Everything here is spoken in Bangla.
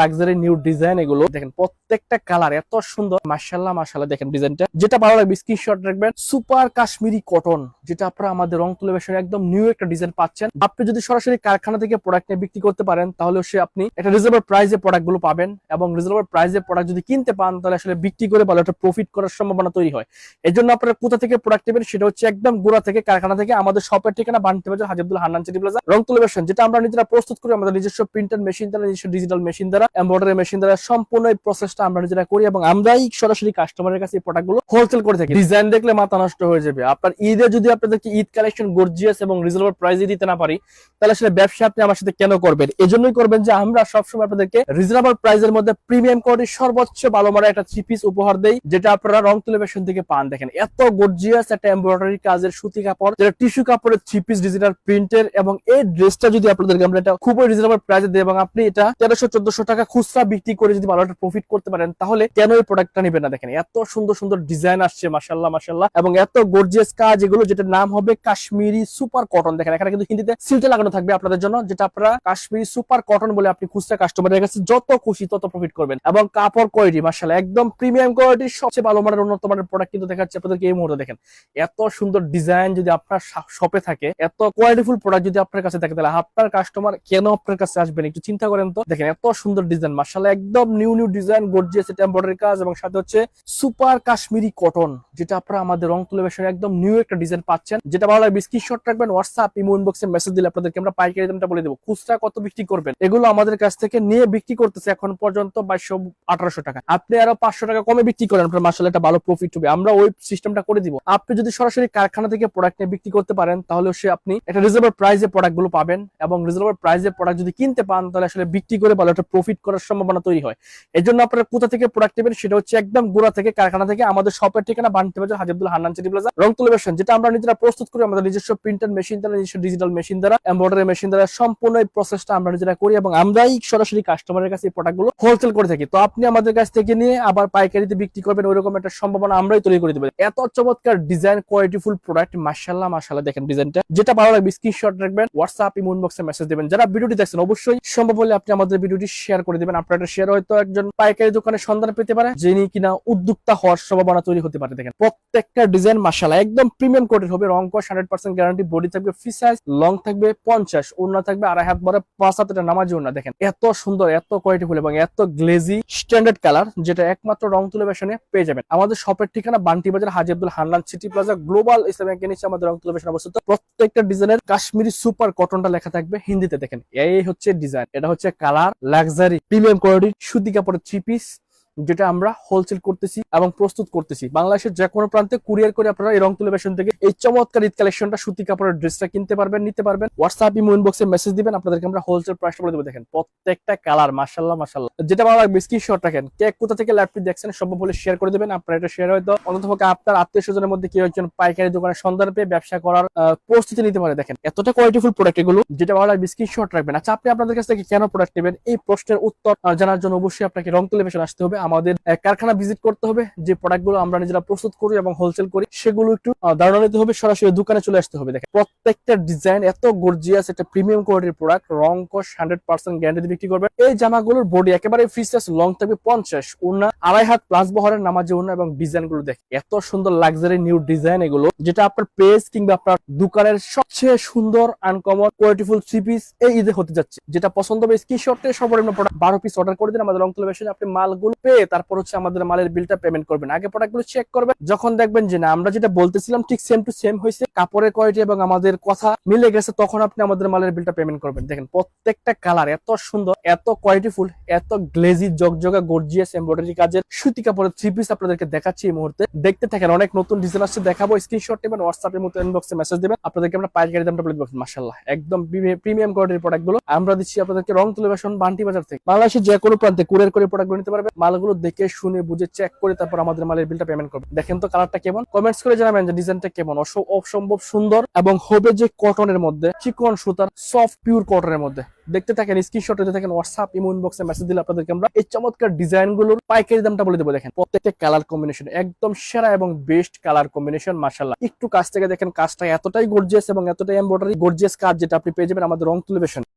লাক্সারি নিউ ডিজাইন এগুলো। দেখেন, প্রত্যেকটা কালার এত সুন্দর। দেখেন ডিজাইনটা যেটা ভালো লাগবে স্ক্রিনশট রাখবেন। সুপার কাশ্মীরি কটন যেটা আপনারা আমাদের রং তুলে একদম নিউ একটা ডিজাইন পাচ্ছেন। আপনি যদি সরাসরি কারখানা থেকে প্রোডাক্ট নিয়ে বিক্রি করতে পারেন, তাহলে সে আপনি একটা রিজনেবল প্রাইসে পাবেন এবং রিজনেবল প্রাইসে প্রোডাক্ট যদি কিনতে পান, তাহলে আসলে বিক্রি করে ভালো একটা প্রফিট করার সম্ভাবনা তৈরি হয়। এর জন্য আপনারা কোথা থেকে প্রোডাক্ট নেবেন, সেটা হচ্ছে একদম গোড়া থেকে, কারখানা থেকে, আমাদের শপের ঠিকানা বান্টি বাজার হাজিবুল হান্নান প্লাজা রং তুলে যেটা আমরা নিজেরা প্রস্তুত করি, আমাদের নিজস্ব প্রিন্টার মেশিন দ্বারা নিজস্ব ডিজিটাল মেশিন দ্বারা এমব্রয়ডারি মেশিন দ্বারা সম্পূর্ণ এই প্রসেসটা আমরা নিজেরা করি এবং আমরাই সরাসরি কাস্টমারের কাছে এই প্রোডাক্টগুলো হোলসেল করে থাকি। ডিজাইন দেখলে মাথা নষ্ট হয়ে যাবে। আপনার ঈদে যদি আপনাদেরকে ঈদ কালেকশন গর্জিয়াস এবং রিজনেবল প্রাইসে দিতে না পারি, তাহলে আসলে ব্যবসা আপনি আমার সাথে কেন করবেন? এজন্যই করবেন যে আমরা সবসময় আপনাদেরকে রিজনেবল প্রাইসের মধ্যে প্রিমিয়াম কোয়ালিটির সর্বোচ্চ ভালো মানের একটা থ্রি পিস উপহার দেই, যেটা আপনারা রং টেলিভিশন থেকে পান। দেখেন, এত গর্জিয়াস একটা এমব্রয়ডারি কাজের সুতি কাপড়, যেটা টিস্যু কাপড়ের থ্রি পিস ডিজিটাল প্রিন্টের এবং এই ড্রেসটা যদি আপনাদেরকে আমরা এটা খুবই রিজনেবল প্রাইসে দিই এবং আপনি এটা তেরোশো, চোদ্দশো টাকা খুচরা বিক্রি করে যদি ভালো একটা প্রফিট করতে পারেন, তাহলে কেন এই প্রোডাক্টটা নেবেন না? দেখেন, এত সুন্দর সুন্দর ডিজাইন আসছে মাসাল্লাহ মাসাল্লাহ এবং এত গর্জিয়াস কাজ, এগুলো যেটার নাম হবে কাশ্মীরি সুপার কটন দেখেন, এখানে কিন্তু হিন্দিতে সিলটা লাগানো থাকবে আপনাদের জন্য, যেটা আপনারা কাশ্মীরি সুপার কটন বলে আপনি খুচরা কাস্টমারের কাছে যত খুশি তত প্রফিট করবেন। এবং কাপড় কোয়ালিটি মাসাল্লাহ একদম প্রিমিয়াম কোয়ালিটির সবচেয়ে ভালো মানের উন্নত মানের প্রোডাক্ট কিন্তু দেখাচ্ছে আপনাদেরকে এই মুহূর্তে। দেখেন, এত সুন্দর ডিজাইন যদি আপনার শপে থাকে, এত কোয়ালিটিফুল প্রোডাক্ট যদি আপনার কাছে থাকে, তাহলে আপনার কাস্টমার কেন আপনার কাছে আসবেন? একটু চিন্তা করেন তো। দেখেন, এত সুন্দর ডিজাইন মাসাল্লাহ একদম নিউ নিউ ডিজাইন গর্জিয়াস এটা এমব্রয়ডারি কাজ এবং সাথে হচ্ছে সুপার কাশ্মীরি কটন যেটা আপনারা আমাদের রং তুলে বেশি একদম নিউ একটা ডিজাইন পাচ্ছেন। যেটা ভালো লাগবে স্ক্রিনশট রাখবেন হোয়াটসঅ্যাপ ইমো ইনবক্সে মেসেজ দিলে আপনাদেরকে আমরা পাইকারি দামটা বলে দেবো। খুচরা কত বিক্রি করবেন? এগুলো আমাদের কাছ থেকে নিয়ে বিক্রি করতেছে এখন পর্যন্ত বাইশশো আঠারোশো টাকা। আপনি আরও পাঁচশো টাকা কমে বিক্রি করেন, আপনার মাসাল একটা ভালো প্রফিট হবে। আমরা ওই সিস্টেমটা করে দিব। আপনি যদি সরাসরি কারখানা থেকে প্রোডাক্ট নিয়ে বিক্রি করতে পারেন, তাহলে সে আপনি একটা রিজনেবল প্রাইসে প্রোডাক্টগুলো পাবেন এবং রিজনেবল প্রাইসে প্রোডাক্ট যদি কিনতে পান, তাহলে আসলে বিক্রি করে ভালো একটা প্রফিট করার সম্ভাবনা তৈরি হয়। এর জন্য আপনারা কোথা থেকে প্রোডাক্ট নেবেন সেটা হচ্ছে একদম গোড়া থেকে, কারখানা থেকে, আমাদের শপের ঠিকানা, বান্টি বাজার হাজিবুল হান্নান সিটি প্লাজা রং তুলেবেশন যেটা আমরা নিজেরা প্রস্তুত করি আমাদের নিজস্ব প্রিন্টার মেশিন দ্বারা, নিজস্ব ডিজিটাল মেশিন দ্বারা এমব্রয়ডারি মেশিন দ্বারা, সম্পূর্ণ এই প্রসেসটা আমরা নিজেরা করি এবং আমরাই সরাসরি কাস্টমারের কাছে এই প্রোডাক্টগুলো হোলসেল করে থাকি। তো আপনি আমাদের কাছ থেকে নিয়ে আবার পাইকারিতে বিক্রি করবেন, ওইরকম একটা সম্ভাবনা আমরাই তৈরি করে দেবো। এত চমৎকার ডিজাইন কোয়ালিটিফুল প্রোডাক্ট মার্শাল্লাহ মার্শাল্লাহ দেখেন ডিজাইনটা যেটা ভালো লাগবে স্ক্রিনশট রাখবেন হোয়াটসঅ্যাপ ইমো বক্সে মেসেজ দেবেন। যারা ভিডিওটি দেখছেন, অবশ্যই সম্ভব হলে আপনি আমাদের ভিডিওটি শেয়ার করে দিবেন। আপনার একটা শেয়ার হয়তো একজন পাইকারি দোকানের সন্ধান পেতে পারে, যিনি কিনা উদ্যোক্তা হওয়ার সম্ভাবনা তৈরি হতে পারে। দেখেন, প্রত্যেকটা ডিজাইন মার্শাল্লাহ একদম প্রিমিয়াম কোটের হবে। রং কস হান্ড্রেড পার্সেন্ট গ্যারান্টি বডি থাকবে ফ্রি সাইজ লং থাকবে পঞ্চাশ, ওড়না থাকবে আড়াই হাত বড় পাঁচ হাতের নামাজি ওড়না। দেখেন, এত সুন্দর, এত কোয়ালিটিফুল এবং এত গ্লেজি স্ট্যান্ডার্ড কালার যেটা একমাত্র রং তুলে বেশনে পেয়ে যাবেন। আমাদের শপের ঠিকানা Banti Bazar, Haji Abdul Hannan city plaza, global Islamic নিচে আমাদের রং তুলে বেশন অবস্থিত। প্রত্যেকটা ডিজাইনের কাশ্মীরি সুপার কটনটা লেখা থাকবে হিন্দিতে। দেখেন, এই হচ্ছে ডিজাইন এটা হচ্ছে কালার লাক্সারি প্রিমিয়াম কোয়ালিটির সুতি কাপড়ের থ্রি পিস যেটা আমরা হোলসেল করতেছি এবং প্রস্তুত করতেছি। বাংলাদেশের যে কোনো প্রান্তে কুরিয়ার করে আপনারা এই রং তুলে বেশন থেকে এই চমৎকার ঈদ কালেকশনটা সুতি কাপড়ের ড্রেসটা কিনতে পারবেন, নিতে পারবেন। হোয়াটসঅ্যাপ ইমো ইনবক্সে মেসেজ দিবেন, আপনাদেরকে আমরা হোলসেল প্রাইসটা বলে দেবো। দেখেন, প্রত্যেকটা কালার মাশাল্লাহ মাশাল্লাহ যেটা ভালো লাগবে স্ক্রিনশট রাখেন। কে কোথা থেকে ল্যাপটপ দেখছেন সব বলে শেয়ার করে দেবেন, আপনারা এটা শেয়ার হয়তো অন্ততপক্ষে আপনার আত্মীয় স্বজনের মধ্যে কেউ একজন পাইকারি দোকানের সন্ধান পেয়ে ব্যবসা করার প্রস্তুতি নিতে পারে। দেখেন, এতটা কোয়ালিটিফুল প্রোডাক্ট এগুলো, যেটা ভালো লাগবে স্ক্রিনশট রাখবেন। আচ্ছা আপনি আপনাদের কাছ থেকে কেন প্রোডাক্ট নেবেন? এই প্রশ্নের উত্তর জানার জন্য অবশ্যই আপনাকে রং টেলিভিশন আসতে হবে। আমাদের কারখানা ভিজিট করতে হবে, যে প্রোডাক্টগুলো আমরা নিজেরা প্রস্তুত করি এবং হোলসেল করি, সেগুলো একটু ধারণা নিতে হবে, সরাসরি দোকানে চলে আসতে হবে। দেখেন, প্রত্যেকটা ডিজাইন এত গর্জিয়াস একটা প্রিমিয়াম কোয়ালিটির প্রোডাক্ট রং কস হান্ড্রেড পার্সেন্ট গ্যারান্টি বিক্রি করবে। এই জামাগুলোর বডি একেবারে সাইজ লং থাকবে পঞ্চাশ উন্না আড়াই হাত প্লাস বহরের নামাজে উন্না এবং ডিজাইনগুলো দেখে এত সুন্দর লাক্সারি নিউ ডিজাইন এগুলো, যেটা আপনার পেজ কিংবা আপনার দোকানের সবচেয়ে সুন্দর আনকমন কোয়ালিটিফুল থ্রি পিস এই ঈদে হতে যাচ্ছে। যেটা পছন্দ হবে স্ক্রিনশটে সর্বনিম্ন প্রোডাক্ট বারো পিস অর্ডার করে দিন, আমাদের রং টেলিভিশনে আপনি মালগুলো পেয়ে তারপর হচ্ছে আমাদের মালের বিলটা পেমেন্ট করবেন। আগে প্রোডাক্টগুলো চেক করবেন, যখন দেখবেন যে না, আমরা যেটা বলতেছিলাম ঠিক সেম টু সেম হয়েছে, কাপড়ের কোয়ালিটি এবং আমাদের কথা মিলে গেছে, তখন আপনি আমাদের মালের বিলটা পেমেন্ট করবেন। দেখেন, প্রত্যেকটা কালার এত সুন্দর, এত কোয়ালিটিফুল এত গ্লেজি জগজগা গর্জিয়াস এমব্রয়ডারি কাজের সুতি কাপড়ের থ্রি পিস আপনাদেরকে দেখাচ্ছি এই মুহূর্তে। দেখতে থাকেন, অনেক নতুন ডিজাইন আসছে, দেখাবো স্ক্রিনশট নেবেন হোয়াটসঅ্যাপের মতো ইনবক্সে মেসেজ দেবেন। আপনাদেরকে আমরা পাইকারি দামটা বলে দেবো মাসাল্লাহ একদম প্রিমিয়াম কোয়ালিটির প্রোডাক্টগুলো। আমরা দিচ্ছি আপনাদেরকে রং তুলে বেসন বান্টি বাজার থেকে। বাংলাদেশের যে কোনো প্রান্তে কুরিয়ার করে প্রোডাক্ট নিতে পারবে মালগুলো দেখে শুনে, বুঝে চেক করে তারপর আমাদের মালের বিলটা পেমেন্ট করবে। দেখেন তো কালারটা কেমন? কমেন্টস করে জানাবেন যে ডিজাইনটা কেমন? অসম্ভব সুন্দর এবং হবে যে কটনের মধ্যে, চিকন সুতার সফট পিওর কটনের মধ্যে। দেখতে থাকেন স্ক্রিনশট দিতে থাকেন হোয়াটসঅ্যাপ ইমো ইনবক্সে মেসেজ দিলে আপনাদেরকে আমরা এই চমৎকার ডিজাইনগুলোর পাইকারি দামটা বলে দেবো। দেখেন, প্রত্যেকটা কালার কম্বিনেশন একদম সেরা এবং বেস্ট কালার কম্বিনেশন মার্শাল্লাহ একটু কাছ থেকে দেখেন, কাজটা এতটাই গর্জিয়াস এবং এতটাই এমব্রয়ডারি গর্জিয়াস কাজ যেটা আপনি পেয়ে যাবেন আমাদের রং তুলে